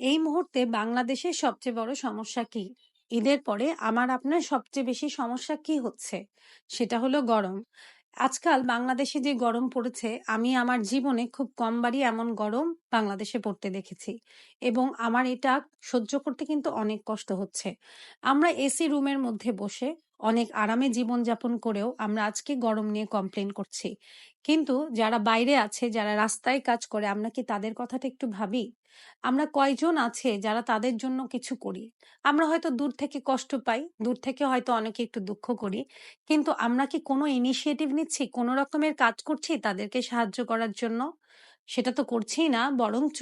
এই মুহূর্তে বাংলাদেশের সবচেয়ে বড় সমস্যা কি? ঈদের পরে আমার আপনার সবচেয়ে বেশি সমস্যা কি হচ্ছে? সেটা হলো গরম। আজকাল বাংলাদেশে যে গরম পড়েছে, আমি আমার জীবনে খুব কমবারই এমন গরম বাংলাদেশে পড়তে দেখেছি। এবং আমার এটা সহ্য করতে কিন্তু অনেক কষ্ট হচ্ছে। আমরা এসি রুমের মধ্যে বসে অনেক আরামে জীবনযাপন করেও আমরা আজকে গরম নিয়ে কমপ্লেন করছি। কিন্তু যারা বাইরে আছে, যারা রাস্তায় কাজ করে, আমরা কি তাদের কথাটা একটু ভাবি? আমরা কয়জন আছে যারা তাদের জন্য কিছু করি? আমরা হয়তো দূর থেকে কষ্ট পাই, দূর থেকে হয়তো অনেকে একটু দুঃখ করি। কিন্তু আমরা কি কোনো ইনিশিয়েটিভ নিচ্ছি? কোনো রকমের কাজ করছি তাদেরকে সাহায্য করার জন্য? সেটা তো করছিই না। বরঞ্চ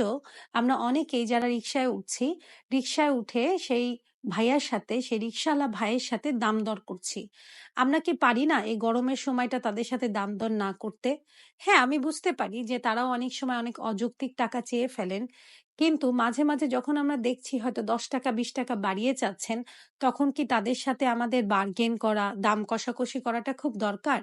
আমরা অনেকেই যারা রিক্সায় উঠছি, রিক্সায় উঠে সেই ভাইয়ার সাথে, সেই রিক্সাওয়ালা ভাইয়ের সাথে দাম দর করছি। আমরা কি পারি না এই গরমের সময়টা তাদের সাথে দাম দর না করতে? হ্যাঁ, আমি বুঝতে পারি যে তারাও অনেক সময় অনেক অযৌক্তিক টাকা চেয়ে ফেলেন। কিন্তু মাঝে, মাঝে যখন আমরা দেখছি হয়তো ৳১০ ৳২০ বাড়িয়ে চাচ্ছেন, তখন কি তাদের সাথে আমাদের বার্গেন করা, দাম কষাকষি করাটা খুব দরকার?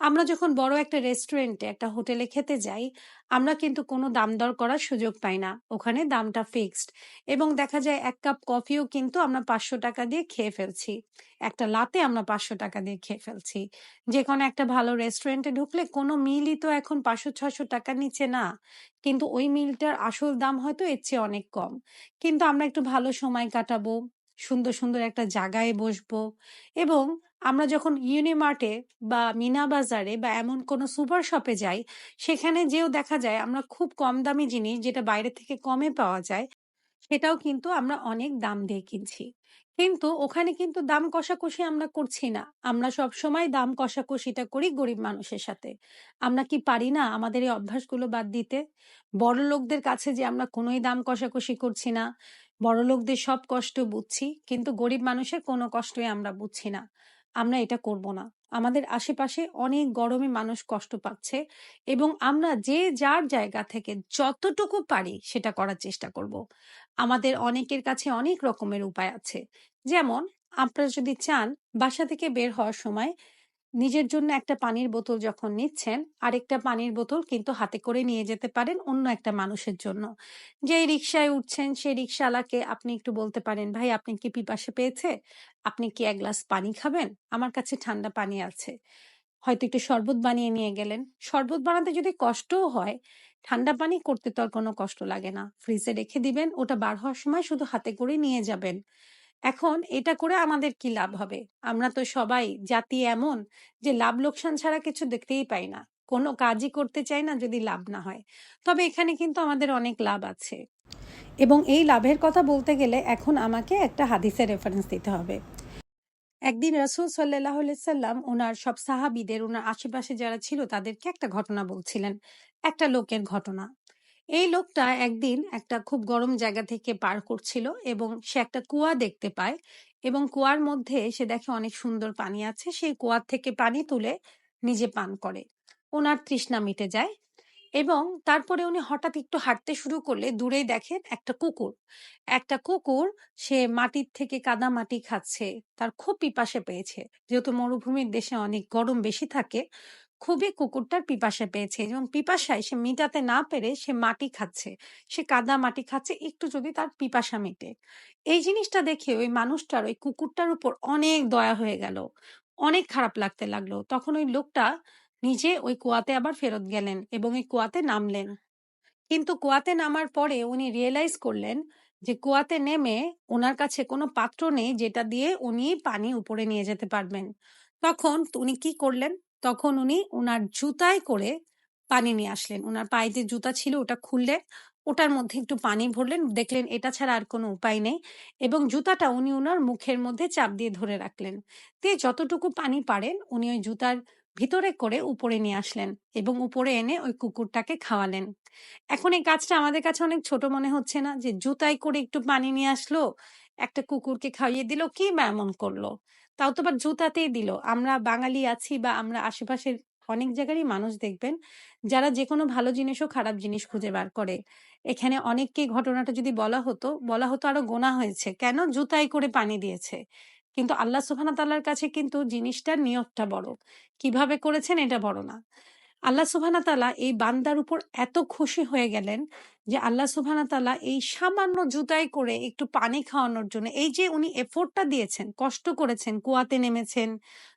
আমরা যখন বড় একটা রেস্টুরেন্টে, একটা হোটেলে খেতে যাই, আমরা কিন্তু কোনো দাম দর করার সুযোগ পাই না। ওখানে দামটা ফিক্সড এবং দেখা যায় এক কাপ কফিও কিন্তু আমরা ৳৫০০ দিয়ে খেয়ে ফেলছি। একটা লাতে আমরা ৳৫০০ দিয়ে খেয়ে ফেলছি। যে কোনো একটা ভালো রেস্টুরেন্টে ঢুকলে কোনো মিলই তো এখন ৳৫০০-৬০০ নিচে না। কিন্তু ওই মিলটার আসল দাম হয়তো এর চেয়ে অনেক কম। কিন্তু আমরা একটু ভালো সময় কাটাবো, সুন্দর, সুন্দর একটা জায়গায় বসবো এবং আমরা যখন ইউনিমার্টে বা মিনা বাজারে বা এমন কোনো সুপার শপে যাই, সেখানে যেয়েও দেখা যায় আমরা খুব কম দামি জিনিস যেটা বাইরে থেকে কমে পাওয়া যায়, সেটাও কিন্তু আমরা অনেক দাম দিয়ে কিনছি। কিন্তু ওখানে কিন্তু দাম কষাকষি আমরা করছি না। আমরা সবসময় দাম কষাকষিটা করি গরিব মানুষের সাথে। আমরা কি পারি না আমাদের এই অভ্যাসগুলো বাদ দিতে? বড়লোকদের কাছে যে আমরা কোনোই দাম কষাকষি করছি না। বড়লোকদের সব কষ্ট বুঝছি, কিন্তু গরিব মানুষের কোনো কষ্টই আমরা বুঝছি না। আমরা এটা করব না। আমাদের আশেপাশে অনেক গরমে মানুষ কষ্ট পাচ্ছে এবং আমরা যে যার জায়গা থেকে যতটুকু পারি সেটা করার চেষ্টা করব। আমাদের অনেকের কাছে অনেক রকমের উপায় আছে। যেমন, আপনারা যদি চান বাসা থেকে বের হওয়ার সময় নিজের জন্য একটা পানির বোতল যখন নিচ্ছেন, আরেকটা পানির বোতল কিন্তু হাতে করে নিয়ে যেতে পারেন অন্য একটা মানুষের জন্য। যেই রিক্সায় উঠছেন সেই রিক্সাওয়ালাকে আপনি একটু বলতে পারেন, "ভাই আপনি কি পিপাসে পেয়েছে? আপনি কি এক গ্লাস পানি খাবেন? আমার কাছে ঠান্ডা পানি আছে।" হয়তো একটু শরবত বানিয়ে নিয়ে গেলেন। শরবত বানাতে যদি কষ্টও হয়, ঠান্ডা পানি করতে তো আর কোনো কষ্ট লাগে না। ফ্রিজে রেখে দিবেন, ওটা বার হওয়ার সময় শুধু হাতে করে নিয়ে যাবেন। এখন এটা করে আমাদের কি লাভ হবে? আমরা তো সবাই, জাতি এমন যে লাভ লোকসান ছাড়া কিছু দেখতেই পাই না। কোনো কাজই করতে চাই না যদি লাভ না হয়। তবে এখানে কিন্তু আমাদের অনেক লাভ আছে। এবং এই লাভের কথা বলতে গেলে এখন আমাকে একটা হাদিসের রেফারেন্স দিতে হবে। একদিন রাসূল আলাইহি সাল্লাম উনার সব সাহাবিদের ওনার আশেপাশে যারা ছিল তাদেরকে একটা ঘটনা বলছিলেন। একটা লোকের ঘটনা। এই লোকটা একদিন একটা খুব গরম জায়গা থেকে পার করছিল এবং সে একটা কুয়া দেখতে পায় এবং কুয়ার মধ্যে সে দেখে অনেক সুন্দর পানি আছে। সেই কুয়ার থেকে পানি তুলে নিজে পান করে। ওনার তৃষ্ণা মিটে যায় এবং তারপরে উনি হঠাৎ একটু হাঁটতে শুরু করলে দূরেই দেখেন একটা কুকুর। একটা কুকুর সে মাটির থেকে কাদা মাটি খাচ্ছে। তার খুব পিপাসা পেয়েছে। যেহেতু মরুভূমির দেশে অনেক গরম বেশি থাকে, খুবই কুকুরটার পিপাসা পেয়েছে এবং পিপাসায় সে মিটাতে না পেরে সে মাটি খাচ্ছে। সে কাদা মাটি খাচ্ছে, একটু যদি তার পিপাসা মেটে। এই জিনিসটা দেখে ওই মানুষটার, ওই কুকুরটার উপর অনেক দয়া হয়ে গেল। অনেক খারাপ লাগতে লাগল। তখন ওই লোকটা নিজে ওই কুয়াতে আবার ফেরত গেলেন এবং ওই কুয়াতে নামলেন। কিন্তু কুয়াতে নামার পরে উনি রিয়েলাইজ করলেন যে কুয়াতে নেমে ওনার কাছে কোনো পাত্র নেই যেটা দিয়ে উনি পানি উপরে নিয়ে যেতে পারবেন। তখন উনি কি করলেন? তখন উনি ওনার জুতায় করে পানি নিয়ে আসলেন। ওনার পায়ে যে জুতা ছিল, ওটা খুললে ওটার মধ্যে একটু পানি ভরলেন। দেখলেন এটা ছাড়া আর কোনো উপায় নেই এবং জুতাটা উনি ওনার মুখের মধ্যে চাপ দিয়ে ধরে রাখলেন। দিয়ে যতটুকু পানি পারেন, উনি ওই জুতার ভিতরে করে উপরে নিয়ে আসলেন এবং উপরে এনে ওই কুকুরটাকে খাওয়ালেন। এখন এই কাজটা আমাদের কাছে অনেক ছোট মনে হচ্ছে না? যে জুতাই করে একটু পানি নিয়ে আসলো, একটা কুকুরকে খাইয়ে দিল, কি বা এমন করল? তাও তো জুতাতেই দিল। আমরা বাঙালি আছি বা আমরা আশেপাশের অনেক জায়গারই মানুষ দেখবেন, যারা যে কোনো ভালো জিনিসও খারাপ জিনিস খুঁজে বার করে। এখানে অনেককে ঘটনাটা যদি বলা হতো, বলা হতো আরও গোনা হয়েছে। কেন? জুতাই করে পানি দিয়েছে। কিন্তু আল্লাহ সুবহানাহু ওয়া তাআলার কাছে কিন্তু জিনিসটার নিয়তটা বড়। কীভাবে করেছেন এটা বড় না। আল্লাহ সুবহানাহু তাআলা এই বান্দার উপর এত খুশি হয়ে গেলেন যে আল্লাহ সুবহানাহু তাআলা এই সামান্য জুতাই করে একটু পানি খাওয়ানোর জন্য এই যে উনি এফোর্টটা দিয়েছেন, কষ্ট করেছেন, কুয়াতে নেমেছেন,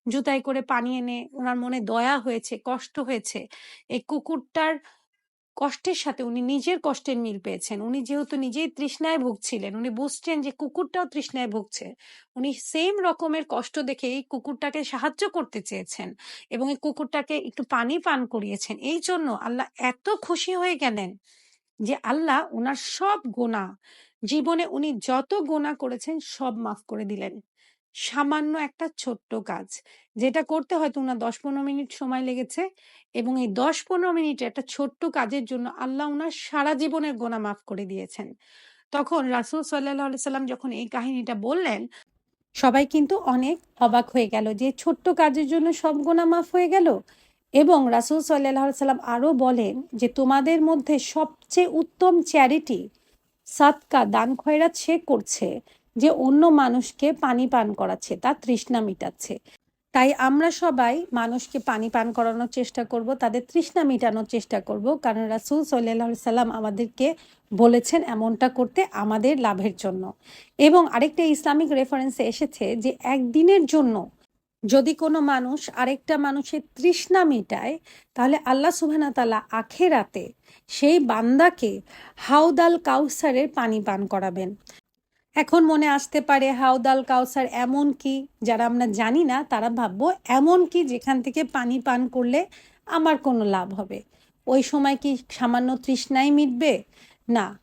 জুতাই করে পানি এনে ওনার মনে দয়া হয়েছে, কষ্ট হয়েছে। এই কুকুরটার কষ্টের সাথে উনি নিজের কষ্টের মিল পেয়েছেন। উনি যেহেতু নিজেই তৃষ্ণায় ভুগছিলেন, উনি বুঝছেন যে কুকুরটাও তৃষ্ণায় ভুগছে। উনি সেম রকমের কষ্ট দেখে এই কুকুরটাকে সাহায্য করতে চেয়েছেন এবং এই কুকুরটাকে একটু পানি পান করিয়েছেন। এই জন্য আল্লাহ এত খুশি হয়ে গেলেন যে আল্লাহ উনার সব গোনা জীবনে উনি যত গোনা করেছেন সব মাফ করে দিলেন। সামান্য একটা ছোট্ট কাজ। যেটা করতে হয়তো উনার দশ পনেরো মিনিট সময় লেগেছে এবং এই দশ পনেরো মিনিটে একটা ছোট্ট কাজের জন্য আল্লাহ উনার সারা জীবনের গোনা মাফ করে দিয়েছেন। তখন রাসূল আলাইহি সাল্লাম যখন এই কাহিনীটা বললেন, সবাই কিন্তু অনেক অবাক হয়ে গেল যে ছোট্ট কাজের জন্য সব গোনা মাফ হয়ে গেল? এবং রাসূল আলাইহি সাল্লাম আরও বলেন যে তোমাদের মধ্যে সবচেয়ে উত্তম চ্যারিটি সাদকা দান খয়রাত সে করছে যে অন্য মানুষকে পানি পান করাচ্ছে, তার তৃষ্ণা মিটাচ্ছে। তাই আমরা সবাই মানুষকে পানি পান করানোর চেষ্টা করব, তাদের তৃষ্ণা মিটানোর চেষ্টা করব। কারণ রাসূল আলাইহি সাল্লাম আমাদেরকে বলেছেন এমনটা করতে আমাদের লাভের জন্য। এবং আরেকটা ইসলামিক রেফারেন্সে এসেছে যে একদিনের জন্য যদি কোনো মানুষ আরেকটা মানুষের তৃষ্ণা মিটায়, তাহলে আল্লাহ সুবহানা তাআলা আখেরাতে সেই বান্দাকে হাউদাল কাউসারের পানি পান করাবেন। এখন মনে আসতে পারে হাউদাল কাউসার এমন কি? যারা আমরা জানি না, তারা ভাববো এমন কি যেখান থেকে পানি পান করলে আমার কোনো লাভ হবে? ওই সময় কি সামান্য তৃষ্ণাই মিটবে? না।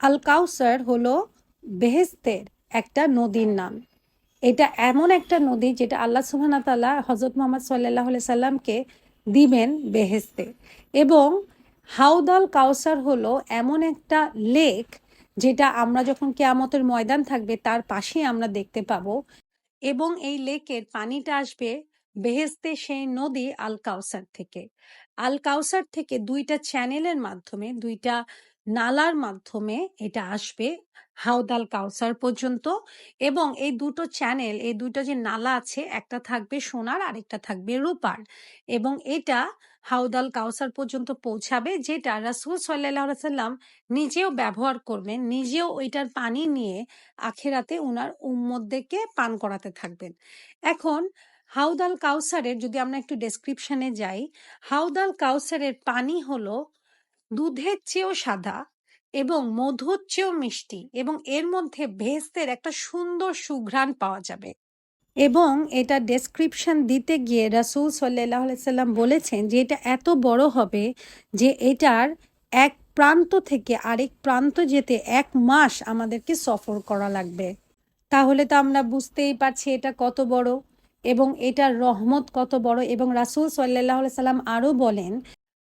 আল কাউসার হলো বেহেস্তের একটা নদীর নাম। এটা এমন একটা নদী যেটা আল্লাহ সুবহানা তাআলা হজরত মোহাম্মদ সাল্লাহ সাল্লামকে দিবেন বেহেস্তে। এবং হাউদাল কাউসার হলো এমন একটা লেক যেটা আমরা যখন কেয়ামতের ময়দান থাকবে, তার পাশেই আমরা দেখতে পাবো। এবং এই লেকের পানিটা আসবে বেহেস্তে সেই নদী আল কাউসার থেকে। আল কাউসার থেকে দুইটা চ্যানেলের মাধ্যমে, দুইটা নালার মাধ্যমে এটা আসবে হাউদাল কাউসার পর্যন্ত। এবং এই দুটো চ্যানেল, এই দুটো যে নালা আছে, একটা থাকবে সোনার, আরেকটা থাকবে রূপার। এবং এটা হাউদাল কাউসার পর্যন্ত পৌঁছাবে যেটা রাসূল সাল্লাম নিজেও ব্যবহার করবেন, নিজেও ওইটার পানি নিয়ে আখেরাতে উনার উম্মতদেরকে পান করাতে থাকবেন। এখন হাউদাল কাউসারের যদি আমরা একটু ডেসক্রিপশনে যাই, হাউদাল কাউসারের পানি হলো দুধের চেয়েও সাদা এবং মধুর চেয়েও মিষ্টি এবং এর মধ্যে ভেস্তের একটা সুন্দর সুঘ্রাণ পাওয়া যাবে। এবং এটা ডেসক্রিপশন দিতে গিয়ে রাসূল আলাইহি সাল্লাম বলেছেন যে এটা এত বড় হবে যে এটার এক প্রান্ত থেকে আরেক প্রান্ত যেতে এক মাস আমাদেরকে সফর করা লাগবে। তাহলে তো আমরা বুঝতেই পারছি এটা কত বড় এবং এটার রহমত কত বড় এবং রাসূল আলাইহি সাল্লাম আরও বলেন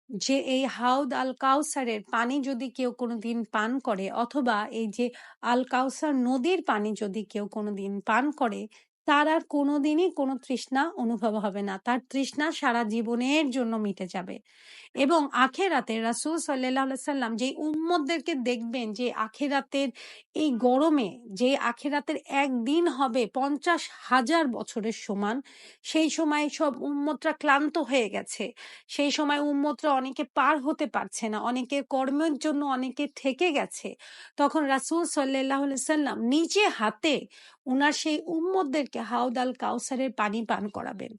যে এই হাউদ আল কাউসারের পানি যদি কেউ কোনোদিন পান করে অথবা এই যে আল কাউসার নদীর পানি যদি কেউ কোনোদিন পান করে তার আর কোনোদিনই কোনো তৃষ্ণা অনুভব হবে না। তার তৃষ্ণা সারা জীবনের জন্য মিটে যাবে। এবং আখেরাতে রাসূল সাল্লাম যেই উম্মতদেরকে দেখবেন, যে আখেরাতের এই গরমে, যে আখেরাতের একদিন হবে পঞ্চাশ হাজার বছরের সমান, সেই সময় সব উম্মতরা ক্লান্ত হয়ে গেছে। সেই সময় উম্মতরা অনেকে পার হতে পারছে না, অনেকের কর্মের জন্য অনেকে থেকে গেছে। তখন রাসূল আলাইহি সাল্লাম নিজে হাতে উনার সেই উম্মতদেরকে হাউদ আল কাউসারের পানি পান করাবেন।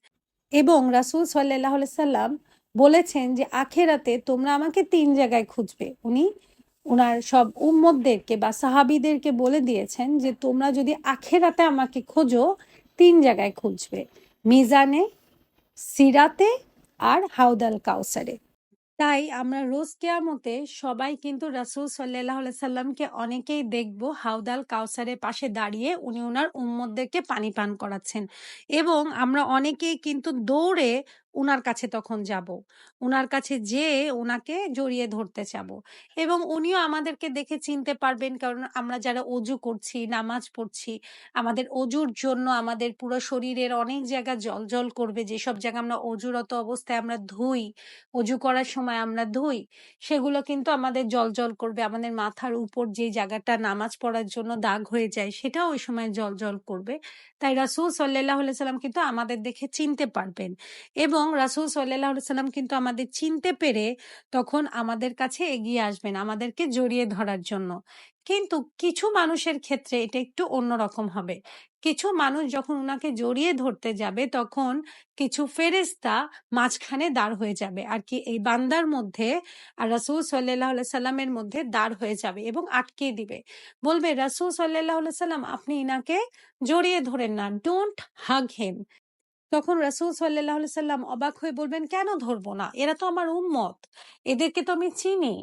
এবং রাসূল আলাইহি সাল্লাম বলেছেন যে, আখেরাতে তোমরা আমাকে তিন জায়গায় খুঁজবে। উনি ওনার সব উম্মদদেরকে বা সাহাবীদেরকে বলে দিয়েছেন যে, তোমরা যদি আখেরাতে আমাকে খোঁজো, তিন জায়গায় খুঁজবে। মিজানে, সিরাতে আর হাউদাল কাউসারে। তাই আমরা রোজ কেয়ামতে সবাই কিন্তু রাসুল সাল্লাহ সাল্লামকে অনেকেই দেখব হাউদাল কাউসারের পাশে দাঁড়িয়ে উনি ওনার উম্মদদেরকে পানি পান করাচ্ছেন। এবং আমরা অনেকেই কিন্তু দৌড়ে উনার কাছে তখন যাব। উনার কাছে যেয়ে ওনাকে জড়িয়ে ধরতে চাবো। এবং উনিও আমাদেরকে দেখে চিনতে পারবেন, কারণ আমরা যারা অজু করছি, নামাজ পড়ছি, আমাদের অজুর জন্য আমাদের পুরো শরীরের অনেক জায়গা জল জল করবে। যেসব জায়গা আমরা অজুরত অবস্থায় আমরা ধুই, অজু করার সময় আমরা ধুই, সেগুলো কিন্তু আমাদের জল জল করবে। আমাদের মাথার উপর যে জায়গাটা নামাজ পড়ার জন্য দাগ হয়ে যায়, সেটাও ওই সময় জল জল করবে। তাই রাসূল আলাইহি সাল্লাম কিন্তু আমাদের দেখে চিনতে পারবেন। এবং এবং রাসূল সাল্লাম কিন্তু আমাদের চিনতে পেরে তখন আমাদের কাছে এগিয়ে আসবেন, আমাদেরকে জড়িয়ে ধরার জন্য। কিন্তু কিছু মানুষের ক্ষেত্রে এটা একটু অন্যরকম হবে। কিছু মানুষ যখন উনাকে জড়িয়ে ধরতে যাবে, তখন কিছু ফেরেশতা মাঝখানে দাঁড় হয়ে যাবে। আর কি এই বান্দার মধ্যে আর রাসূল আলাইহি সাল্লামের মধ্যে দাঁড় হয়ে যাবে এবং আটকে দিবে। বলবে, রাসূল আলাইহি সাল্লাম, আপনি ইনাকে জড়িয়ে ধরেন না। Don't hug him. তখন রাসুল সাল্লাহ সাল্লাম অবাক হয়ে বলবেন, "কেন ধরবো না? এরা তো আমার উম্মত। এদেরকে তো আমি চিনি।"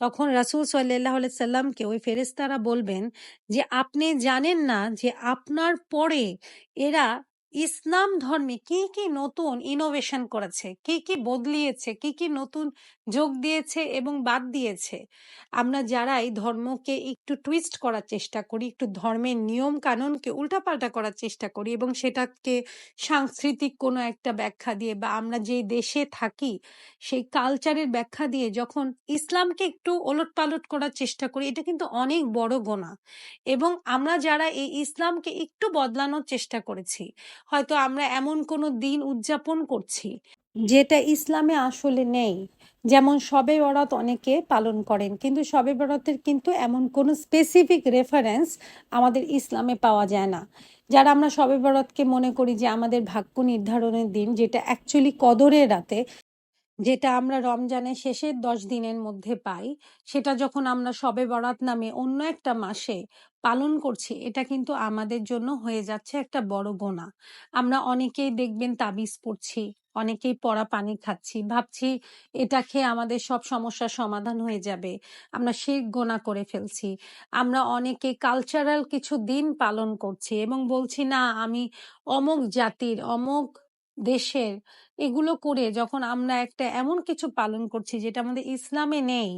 তখন রাসুল সাল্লাহ সাল্লামকে ওই ফেরেস্তারা বলবেন যে, "আপনি জানেন না যে আপনার পরে এরা ইসলাম ধর্মে কি, কি নতুন ইনোভেশন করেছে, কি, কি বদলিয়েছে, কি, কি নতুন যোগ দিয়েছে এবং বাদ দিয়েছে। আমরা যারা এই ধর্মকে একটু টুইস্ট করার চেষ্টা করি, একটু ধর্মের নিয়ম কানুনকে উল্টাপাল্টা করার চেষ্টা করি এবং সেটাকে সাংস্কৃতিক কোনো একটা ব্যাখ্যা দিয়ে বা আমরা যে দেশে থাকি সেই কালচারের ব্যাখ্যা দিয়ে যখন ইসলামকে একটু ওলটপালট করার চেষ্টা করি এটা কিন্তু অনেক বড় গোনা। এবং আমরা যারা এই ইসলামকে একটু বদলানোর চেষ্টা করেছি হয়তো আমরা এমন কোনো দিন উদযাপন করছি যেটা ইসলামে আসলে নেই। যেমন সবে বরাত অনেকে পালন করেন, কিন্তু সবে বরাতের কিন্তু এমন কোনো স্পেসিফিক রেফারেন্স আমাদের ইসলামে পাওয়া যায় না। যারা আমরা সবে বরাতকে মনে করি যে আমাদের ভাগ্য নির্ধারণের দিন, যেটা অ্যাকচুয়ালি কদরের রাতে যেটা আমরা রমজানের শেষের দশ দিনের মধ্যে পাই, সেটা যখন আমরা শবে বরাত নামে অন্য একটা মাসে পালন করছি, এটা কিন্তু আমাদের জন্য হয়ে যাচ্ছে একটা বড় গোনা আমরা অনেকেই দেখবেন তাবিজ পড়ছি অনেকেই পড়া পানি খাচ্ছি, ভাবছি এটা খেয়ে আমাদের সব সমস্যার সমাধান হয়ে যাবে, আমরা শির গোনা করে ফেলছি। আমরা অনেকে কালচারাল কিছু দিন পালন করছি এবং বলছি, না, আমি অমুক জাতির অমুক দেশের এগুলো করে যখন আমরা একটা এমন কিছু পালন করছি যেটা আমাদের ইসলামে নেই,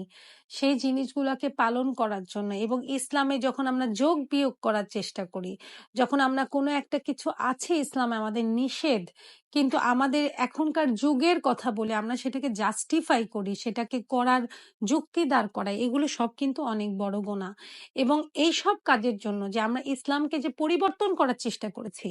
সেই জিনিসগুলোকে পালন করার জন্য এবং ইসলামে যখন আমরা যোগ বিয়োগ করার চেষ্টা করি, যখন আমরা কোনো একটা কিছু আছে ইসলামে আমাদের নিষেধ, কিন্তু আমাদের এখনকার যুগের কথা বলে আমরা সেটাকে জাস্টিফাই করি, সেটাকে করার যুক্তি দাঁড় করাই এগুলো সব কিন্তু অনেক বড় গোনা। এবং এই সব কাজের জন্য যে আমরা ইসলামকে যে পরিবর্তন করার চেষ্টা করেছি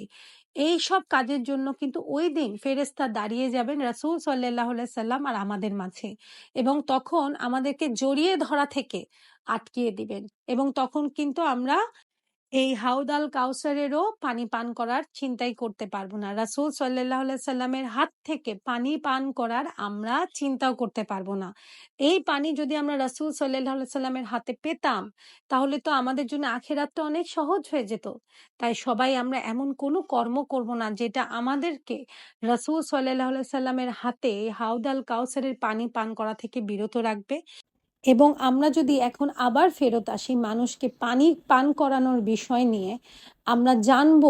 এই সব কাজের জন্য কিন্তু ওই দিন ফেরেস্তা দাঁড়িয়ে যাবেন রাসুল সাল্লাহ সাল্লাম আর আমাদের মাঝে এবং তখন আমাদেরকে জড়িয়ে ধরা থেকে আটকিয়ে দিবেন এবং তখন কিন্তু আমরা এই হাউদাল কাউসারেরও পানি পান করার চিন্তাই করতে পারব না। রাসূল আলাইহি সাল্লামের হাত থেকে পানি পান করার আমরা চিন্তাও করতে পারব না। এই পানি যদি আমরা রাসূল আলাইহি সাল্লামের হাতে পেতাম, তাহলে তো আমাদের জন্য আখেরাতটা অনেক সহজ হয়ে যেত। তাই সবাই আমরা এমন কোনো কর্ম করব না যেটা আমাদেরকে রাসূল আলাইহি সাল্লামের হাতে হাউদাল কাউসারের পানি পান করা থেকে বিরত রাখবে। এবং আমরা যদি এখন আবার ফেরত আসি মানুষকে পানি, পান করানোর বিষয় নিয়ে, আমরা জানব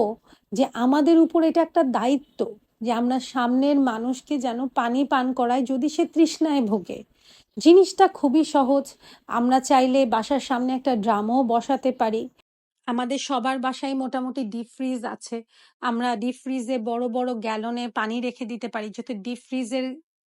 যে আমাদের উপর এটা একটা দায়িত্ব যে আমরা সামনের মানুষকে যেন পানি পান করায় যদি সে তৃষ্ণায় ভোগে। জিনিসটা খুবই সহজ। আমরা চাইলে বাসার সামনে একটা ড্রামও বসাতে পারি। আমাদের সবার বাসায় মোটামুটি ডিপ ফ্রিজ আছে। আমরা ডিপ ফ্রিজে বড় বড় গ্যালনে পানি রেখে দিতে পারি যাতে ডিপ ফ্রিজের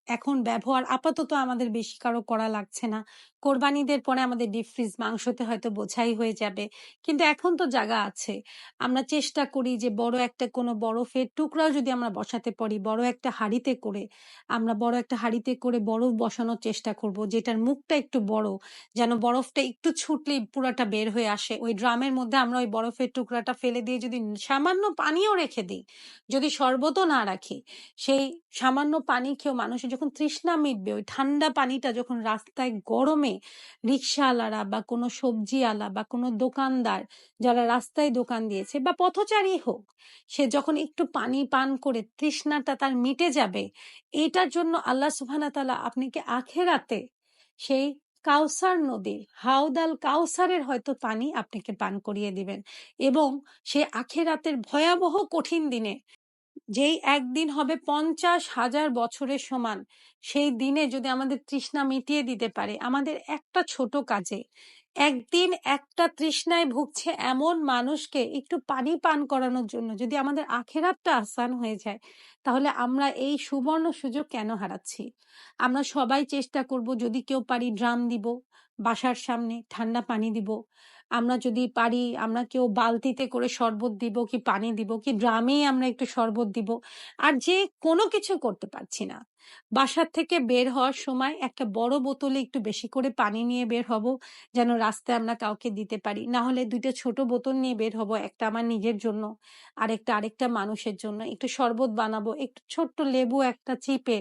এখন ব্যবহার আপাতত আমাদের বেশি কারও করা লাগছে না। কোরবানিদের পরে আমাদের ডিপ ফ্রিজ মাংসতে হয়তো বোঝাই হয়ে যাবে। কিন্তু এখন তো জায়গা আছে। আমরা চেষ্টা করি যে বড় একটা কোনো বরফের টুকরাও যদি আমরা বসাতে পারি, বড় একটা হাঁড়িতে করে, আমরা বড় একটা হাঁড়িতে করে বরফ বসানোর চেষ্টা করব, যেটার মুখটা একটু বড়, যেন বরফটা একটু ছুটলেই পুরাটা বের হয়ে আসে। ওই ড্রামের মধ্যে আমরা ওই বরফের টুকরাটা ফেলে দিয়ে যদি সামান্য পানিও রেখে দিই, যদি শরবতও না রাখি, সেই সামান্য পানি খেয়েও মানুষের যখন তৃষ্ণা মিটবে, ওই ঠান্ডা পানিটা যখন রাস্তায় গরমে রিক্সাওয়ালারা বা কোনো সবজিওয়ালা বা কোনো দোকানদার যারা রাস্তায় দোকান দিয়েছে বা পথচারী হোক, সে যখন একটু পানি পান করে তৃষ্ণাটা তার মিটে যাবে, এটার জন্য আল্লাহ সুবহানাহু ওয়া তাআলা আপনাকে আখেরাতে সেই কাউসার নদীর হাউদাল কাউসারের হয়তো পানি আপনাকে পান করিয়ে দিবেন এবং সে আখেরাতের ভয়াবহ কঠিন দিনে যেই একদিন হবে পঞ্চাশ হাজার বছরের সমান, সেই দিনে যদি আমাদের তৃষ্ণা মিটিয়ে দিতে পারে, আমাদের একটা ছোট কাজে। একদিন একটা তৃষ্ণায় ভুগছে এমন মানুষকে একটু পানি পান করানোর জন্য যদি আমাদের আখেরাতটা আসান হয়ে যায়, তাহলে আমরা এই সুবর্ণ সুযোগ কেন হারাচ্ছি? আমরা সবাই চেষ্টা করব যদি কেউ পারি ড্রাম দিব, বাসার সামনে ঠান্ডা পানি দিব আমরা যদি পারি, আমরা কেউ বালতিতে করে শরবত দিব কি পানি দিব, কি ড্রামেই আমরা একটু শরবত দিব। আর যে কোনো কিছু করতে পারছি না। বাসার থেকে বের হওয়ার সময় একটা বড় বোতলে একটু বেশি করে পানি নিয়ে বের হব, যেন রাস্তায় আমরা কাউকে দিতে পারি। না হলে দুইটা ছোট বোতল নিয়ে বের হব, একটা আমার নিজের জন্য, আর একটা আরেকটা মানুষের জন্য। একটু শরবত বানাবো, একটু ছোট্ট লেবু একটা চিপে,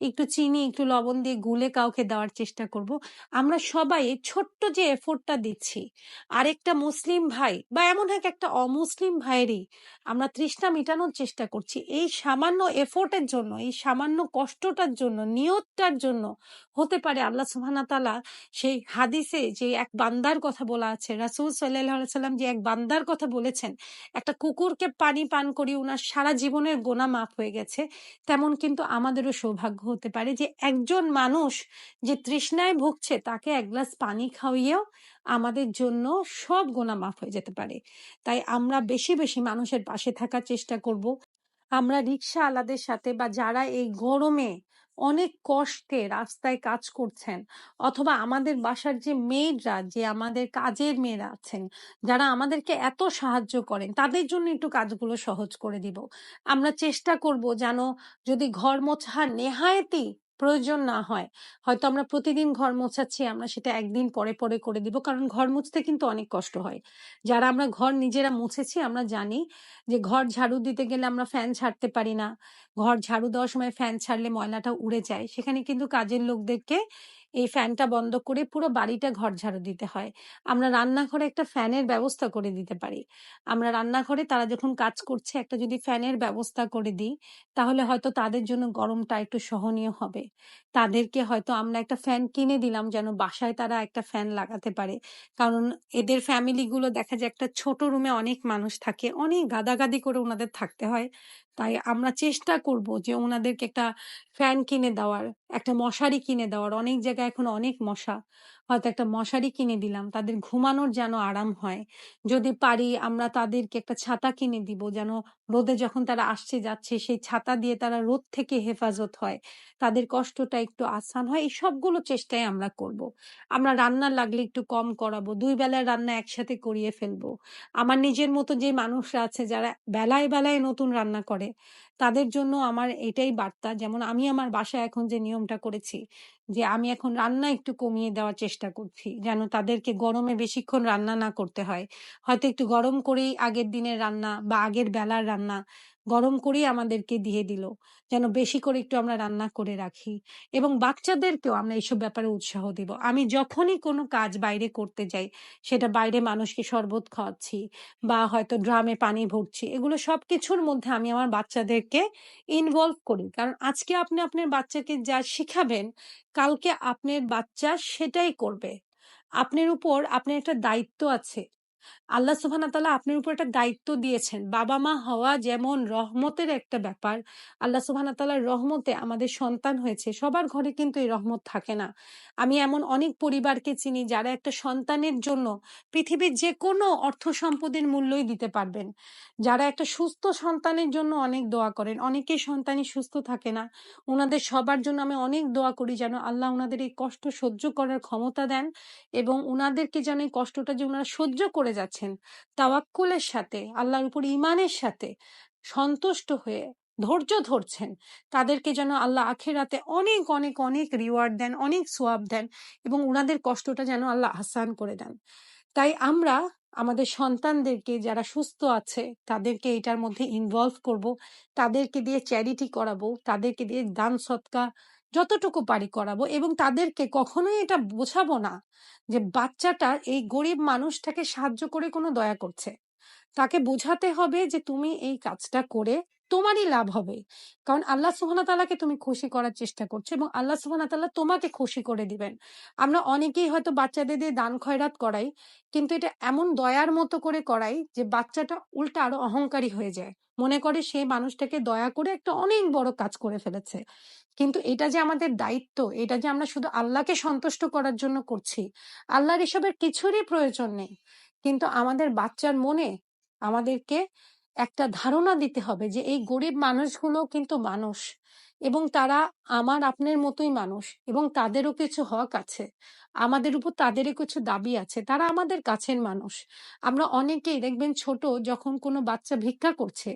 একটু চিনি, একটু লবণ দিয়ে গুলে কাউকে দেওয়ার চেষ্টা করব। আমরা সবাই ছোট্ট যে এফোর্টটা দিচ্ছি, আরেকটা মুসলিম ভাই বা এমন এক একটা অমুসলিম ভাইয়েরই আমরা তৃষ্ণা মেটানোর চেষ্টা করছি। এই সামান্য এফোর্টের জন্য, এই সামান্য কষ্টটার জন্য, নিয়তটার জন্য হতে পারে আল্লাহ সুবহানাহু ওয়া তাআলা সেই হাদিসে যে এক বান্দার কথা বলা আছে। রাসূল সাল্লাম যে এক বান্দার কথা বলেছেন, একটা কুকুরকে পানি পান করিয়ে উনার সারা জীবনের গোনা মাফ হয়ে গেছে, তেমন কিন্তু আমাদেরও সৌভাগ্য হতে পারে যে একজন মানুষ যে তৃষ্ণায় ভুগছে, তাকে এক গ্লাস পানি খাওয়িয়েও আমাদের জন্য সব গোনা মাফ হয়ে যেতে পারে। তাই আমরা বেশি বেশি মানুষের পাশে থাকার চেষ্টা করব। আমরা রিক্সা আলাদের সাথে বা যারা এই গরমে অনেক কষ্টে রাস্তায় কাজ করছেন অথবা আমাদের বাসার যে মেয়েরা, যে আমাদের কাজের মেয়েরা আছেন, যারা আমাদেরকে এত সাহায্য করেন, তাদের জন্য একটু কাজগুলো সহজ করে দিব। আমরা চেষ্টা করব যেন যদি ঘর মোছা নেহায়েতি প্রয়োজন না হয়। হয়তো আমরা প্রতিদিন ঘর মোছাচ্ছি, আমরা সেটা একদিন পরে পরে করে দিব, কারণ ঘর মুছতে কিন্তু অনেক কষ্ট হয়। যারা আমরা ঘর নিজেরা মুছেছি, আমরা জানি যে ঘর ঝাড়ু দিতে গেলে আমরা ফ্যান ছাড়তে পারি না। ঘর ঝাড়ু দেওয়ার সময় ফ্যান ছাড়লে ময়লাটা উড়ে যায়। সেখানে কিন্তু কাজের লোকদেরকে এই ফ্যানটা বন্ধ করে পুরো বাড়িটা ঘর ঝাড়ু দিতে হয়। আমরা রান্নাঘরে একটা ফ্যানের ব্যবস্থা করে দিতে পারি। আমরা রান্নাঘরে তারা যখন কাজ করছে, একটা যদি ফ্যানের ব্যবস্থা করে দিই, তাহলে হয়তো তাদের জন্য গরমটা একটু সহনীয় হবে। তাদেরকে হয়তো আমরা একটা ফ্যান কিনে দিলাম যেন বাসায় তারা একটা ফ্যান লাগাতে পারে। কারণ এদের ফ্যামিলিগুলো দেখা যায় একটা ছোট রুমে অনেক মানুষ থাকে, অনেক গাদাগাদি করে ওনাদের থাকতে হয়। তাই আমরা চেষ্টা করব যে ওনাদেরকে একটা ফ্যান কিনে দেওয়ার, একটা মশারি কিনে দেওয়ার। অনেক জায়গায় এখন অনেক মশা। হয়তো একটা মশারি কিনে দিলাম, তাদের ঘুমানোর যেন আরাম হয়। যদি পারি আমরা তাদেরকে একটা ছাতা কিনে দিব, যেন রোদে যখন তারা আসছে যাচ্ছে সেই ছাতা দিয়ে তারা রোদ থেকে হেফাজত হয়। তাদের কষ্টটা একটু আসান হয়, এই সবগুলো চেষ্টাই আমরা করব। আমরা রান্না লাগলে একটু কম করাবো, দুই বেলার রান্না একসাথে করিয়ে ফেলব। আমার নিজের মতো যে মানুষরা আছে, যারা বেলায় বেলায় নতুন রান্না করে তাদের জন্য আমার এটাই বার্তা। যেমন আমি আমার বাসায় এখন যে নিয়মটা করেছি, যে আমি এখন রান্না একটু কমিয়ে দেওয়ার চেষ্টা করছি, যেন তাদেরকে গরমে বেশিক্ষণ রান্না না করতে হয়। হয়তো একটু গরম করেই আগের দিনের রান্না বা আগের বেলার রান্না গরম করেই আমাদেরকে দিয়ে দিল, যেন বেশি করে একটু আমরা রান্না করে রাখি। এবং বাচ্চাদেরকেও আমরা এইসব ব্যাপারে উৎসাহ দিব। আমি যখনই কোনো কাজ বাইরে করতে যাই, সেটা বাইরে মানুষকে শরবত খাওয়াচ্ছি বা হয়তো ড্রামে পানি ভরছি, এগুলো সব কিছুর মধ্যে আমি আমার বাচ্চাদেরকে ইনভলভ করি। কারণ আজকে আপনি আপনার বাচ্চাকে যা শিখাবেন, কালকে আপনার বাচ্চা সেটাই করবে। আপনার উপর আপনার একটা দায়িত্ব আছে। আল্লাহ সুবহানাহু তাআলা আপনার উপর একটা দায়িত্ব দিয়েছেন। বাবা মা হওয়া যেমন রহমতের একটা ব্যাপার, আল্লাহ সুবহানাহু তাআলার রহমতে আমাদের সন্তান হয়েছে, সবার ঘরে কিন্তু এই রহমত থাকে না। আমি এমন অনেক পরিবারকে চিনি যারা একটা সন্তানের জন্য পৃথিবীর যে কোনো অর্থ সম্পদের মূল্যই দিতে পারবেন। যারা একটা সুস্থ সন্তানের জন্য অনেক দোয়া করেন অনেকেই সন্তানই সুস্থ থাকে না। ওনাদের সবার জন্য আমি অনেক দোয়া করি যেন আল্লাহ ওনাদের এই কষ্ট সহ্য করার ক্ষমতা দেন এবং ওনাদেরকে যেন এই কষ্টটা যে ওনারা সহ্য করে যাচ্ছেন। তাওয়াক্কুলের সাথে, আল্লাহর উপর ইমানের সাথে সন্তুষ্ট হয়ে ধৈর্য ধরছেন। তাদেরকে যেন আল্লাহ আখেরাতে অনেক অনেক অনেক রিওয়ার্ড দেন, অনেক সোয়াব দেন এবং ওনাদের কষ্টটা যেন আল্লাহ আসান করে দেন। তাই আমরা আমাদের সন্তানদেরকে যারা সুস্থ আছে, তাদেরকে এটার মধ্যে ইনভলভ করব। তাদেরকে দিয়ে চ্যারিটি করাবো, তাদেরকে দিয়ে দান সৎকা যতটুকু পারি করাবো এবং তাদেরকে কখনোই এটা বোঝাবো না যে বাচ্চাটা এই গরিব মানুষটাকে সাহায্য করে কোনো দয়া করছে। তাকে বোঝাতে হবে যে তুমি এই কাজটা করে তোমারই লাভ হবে। কারণ আল্লাহ সুহানা তালাকে তুমি খুশি করার চেষ্টা করছ এবং আল্লাহ সুহানা তাল্লাহ তোমাকে খুশি করে দিবেন। আমরা অনেকেই হয়তো বাচ্চাদের দিয়ে দান খয়রাত করাই, কিন্তু এটা এমন দয়ার মতো করে করাই যে বাচ্চাটা উল্টা আরও অহংকারী হয়ে যায়। মনে করে সেই মানুষটাকে দয়া করে একটা অনেক বড় কাজ করে ফেলেছে। কিন্তু এটা যে আমাদের দায়িত্ব, এটা যে আমরা শুধু আল্লাহকে সন্তুষ্ট করার জন্য করছি, আল্লাহর এসবের কিছুরই প্রয়োজন নেই। কিন্তু আমাদের বাচ্চার মনে আমাদেরকে একটা ধারণা দিতে হবে যে এই গরিব মানুষগুলো কিন্তু মানুষ। এবং তারা আমার আপনার মতোই মানুষ এবং তাদেরও কিছু হক আছে। আমাদের উপর তাদেরও কিছু দাবি আছে। তারা আমাদের কাছের মানুষ। আমরা অনেকেই দেখবেন ছোট যখন কোনো বাচ্চা ভিক্ষা করছে,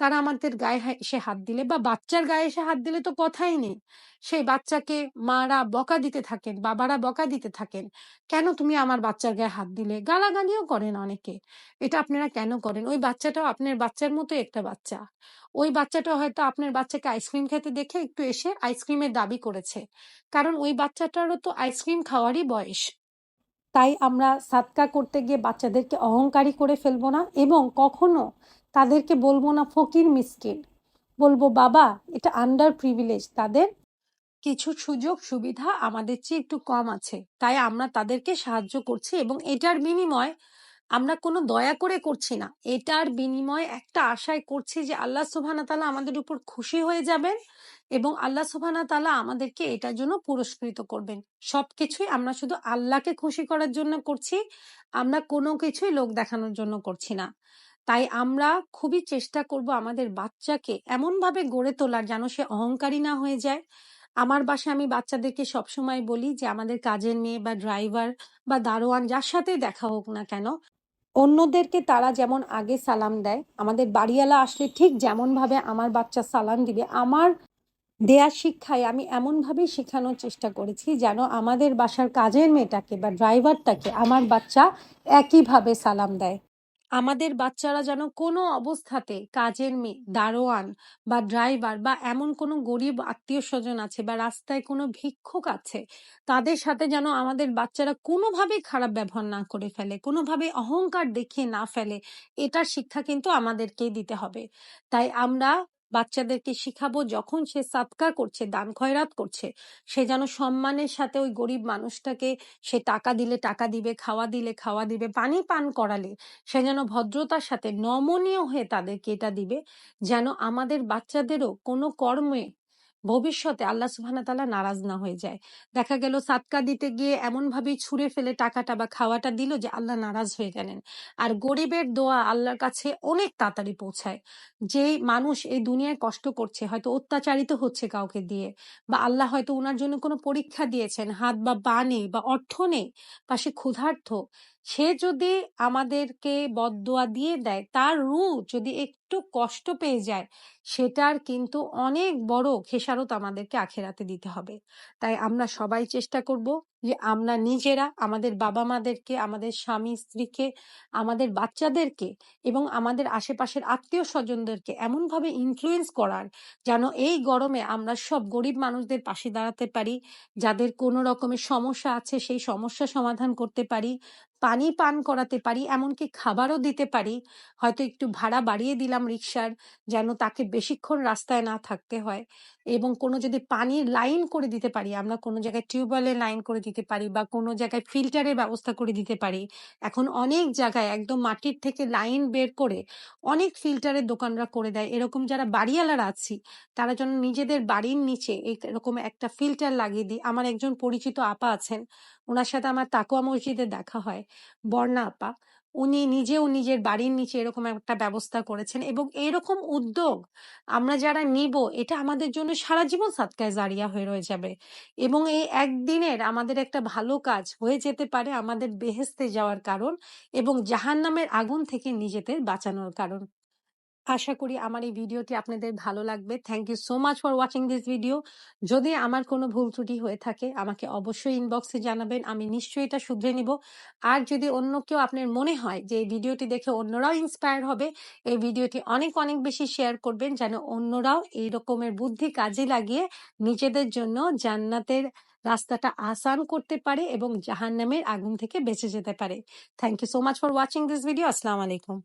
তারা আমাদের গায়ে এসে হাত দিলে বা বাচ্চার গায়ে এসে হাত দিলে তো কথাই নেই। সেই বাচ্চাকে মারা বকা দিতে থাকেন, বাবারা বকা দিতে থাকেন। কেন তুমি আমার বাচ্চার গায়ে হাত দিলে? গালাগালিও করেন অনেকে। এটা আপনারা কেন করেন? ওই বাচ্চাটাও আপনার বাচ্চার মতো একটা বাচ্চা। ওই বাচ্চাটা হয়তো আপনার বাচ্চাকে আইসক্রিম খেতে দেখে একটু এসে আইসক্রিমের দাবি করেছে। কারণ ওই বাচ্চাটারও তো আইসক্রিম খাওয়ারই বয়স। তাই আমরা সাতকা করতে গিয়ে বাচ্চাদেরকে অহংকারী করে ফেলব না এবং কখনো তাদেরকে বলব না, ফকির মিসকিন। বলব, বাবা, এটা আন্ডার প্রিভিলেজ তাদের কিছু সুযোগ সুবিধা আমাদের চেয়ে একটু কম আছে। তাই আমরা তাদেরকে সাহায্য করছি এবং এটার বিনিময় আমরা কোনো দয়া করে করছি না। এটার বিনিময় একটা আশায় করছি যে আল্লাহ সুবহানা তাআলা আমাদের উপর খুশি হয়ে যাবেন। এবং আল্লাহ সুবহানা তাআলা আমাদেরকে এটার জন্য পুরস্কৃত করবেন। সবকিছুই আমরা শুধু আল্লাহকে খুশি করার জন্য করছি, আমরা কোনো কিছুই লোক দেখানোর জন্য করছি না। তাই আমরা খুবই চেষ্টা করব আমাদের বাচ্চাকে এমন ভাবে গড়ে তোলার যেন সে অহংকারী না হয়ে যায়। আমার বাসায় আমি বাচ্চাদেরকে সবসময় বলি যে, আমাদের কাজের মেয়ে বা ড্রাইভার বা দারোয়ান যার সাথে দেখা হোক না কেন, অন্যদেরকে তারা যেমন আগে সালাম দেয়, আমাদের বাড়িওয়ালা আসলে ঠিক যেমন ভাবে আমার বাচ্চা সালাম দিবে, আমার দেয়া শিক্ষায় আমি এমনভাবেই শেখানোর চেষ্টা করেছি যেন আমাদের বাসার কাজের মেয়েটাকে বা ড্রাইভারটাকে আমার বাচ্চা একইভাবে সালাম দেয়। আমাদের বাচ্চারা যেন কোনো অবস্থাতে কাজের মেয়ে, দারোয়ান বা ড্রাইভার বা এমন কোনো গরিব আত্মীয় স্বজন আছে বা রাস্তায় কোনো ভিক্ষুক আছে, তাদের সাথে যেন আমাদের বাচ্চারা কোনোভাবেই খারাপ ব্যবহার না করে ফেলে কোনোভাবে অহংকার দেখিয়ে না ফেলে, এটার শিক্ষা কিন্তু আমাদেরকেই দিতে হবে। তাই আমরা বাচ্চাদেরকে শিখাবো যখন সে সাতকা করছে, দান খয়রাত করছে, সে যেন সম্মানের সাথে ওই গরিব মানুষটাকে সে টাকা দিলে টাকা দিবে, খাওয়া দিলে খাওয়া দিবে, পানি পান করালে সে যেন ভদ্রতার সাথে নমনীয় হয়ে তাদেরকে এটা দিবে, যেন আমাদের বাচ্চাদেরও কোনো কর্মে ভবিষ্যতে আল্লাহ সুবহানাহু ওয়া তাআলা নারাজ না হয়ে যায়। দেখা গেল সাতকা দিতে গিয়ে এমন ভাবেই ছুঁড়ে ফেলে টাকাটা বা খাওয়াটা দিল যে আল্লাহ নারাজ হয়ে গেলেন। আর গরিবের দোয়া আল্লাহর কাছে অনেক তাড়াতাড়ি পৌঁছায়। যেই মানুষ এই দুনিয়ায় কষ্ট করছে, হয়তো অত্যাচারিত হচ্ছে কাউকে দিয়ে বা আল্লাহ হয়তো ওনার জন্য কোনো পরীক্ষা দিয়েছেন, হাত বা পা নেই বা অর্থ নেই, বা সে ক্ষুধার্থ সে যদি আমাদেরকে বদদোয়া দিয়ে দেয়, তার রু যদি একটু কষ্ট পেয়ে যায়, সেটার কিন্তু অনেক বড় খেসারত আমাদেরকে আখেরাতে দিতে হবে। তাই আমরা সবাই চেষ্টা করব যে আমরা নিজেরা আমাদের বাবা মাদেরকে আমাদের স্বামী, স্ত্রীকে, আমাদের বাচ্চাদেরকে এবং আমাদের আশেপাশের আত্মীয় স্বজনদেরকে এমনভাবে ইনফ্লুয়েন্স করার যেন এই গরমে আমরা সব গরিব মানুষদের পাশে দাঁড়াতে পারি, যাদের কোনো রকমের সমস্যা আছে সেই সমস্যা সমাধান করতে পারি, পানি পান করাতে পারি, এমনকি খাবারও দিতে পারি। হয়তো একটু ভাড়া বাড়িয়ে দিলাম রিক্সার যেন তাকে বেশিক্ষণ রাস্তায় না থাকতে হয় এবং কোনো যদি পানির লাইন করে দিতে পারি, আমরা কোনো জায়গায় টিউবওয়েলের লাইন করে দিতে পারি বা কোনো জায়গায় ফিল্টারের ব্যবস্থা করে দিতে পারি। এখন অনেক জায়গায় একদম মাটির থেকে লাইন বের করে অনেক ফিল্টারের দোকানরা করে দেয়। এরকম যারা বাড়িওয়ালারা আছি, তারা যেন নিজেদের বাড়ির নিচে এরকম একটা ফিল্টার লাগিয়ে দিই। আমার একজন পরিচিত আপা আছেন ওনার সাথে আমার তাকুয়া মসজিদে দেখা হয়। বর্ণা আপা। উনি নিজেও নিজের বাড়ির নিচে এরকম একটা ব্যবস্থা করেছেন এবং এরকম উদ্যোগ আমরা যারা নিব, এটা আমাদের জন্য সারা জীবন সাতকায় জারিয়া হয়ে রয়ে যাবে। এবং এই একদিনের আমাদের একটা ভালো কাজ হয়ে যেতে পারে আমাদের বেহেস্তে যাওয়ার কারণ এবং জাহান নামের আগুন থেকে নিজেদের বাঁচানোর কারণ। আশা করি আমার এই ভিডিওটি আপনাদের ভালো লাগবে। Thank you so much for watching this video যদি আমার কোনো ভুল ত্রুটি হয়ে থাকে, আমাকে অবশ্যই ইনবক্সে জানাবেন, আমি নিশ্চয়ই এটা শুধরে নিব। আর যদি অন্য কেউ আপনার মনে হয় যে এই ভিডিওটি দেখে অন্যরাও ইন্সপায়ার হবে, এই ভিডিওটি অনেক অনেক বেশি শেয়ার করবেন, যেন অন্যরাও এই রকমের বুদ্ধি কাজে লাগিয়ে নিজেদের জন্য জান্নাতের রাস্তাটা আসান করতে পারে এবং জাহান্নামের আগুন থেকে বেঁচে যেতে পারে। Thank you so much for watching this video আসসালামু আলাইকুম।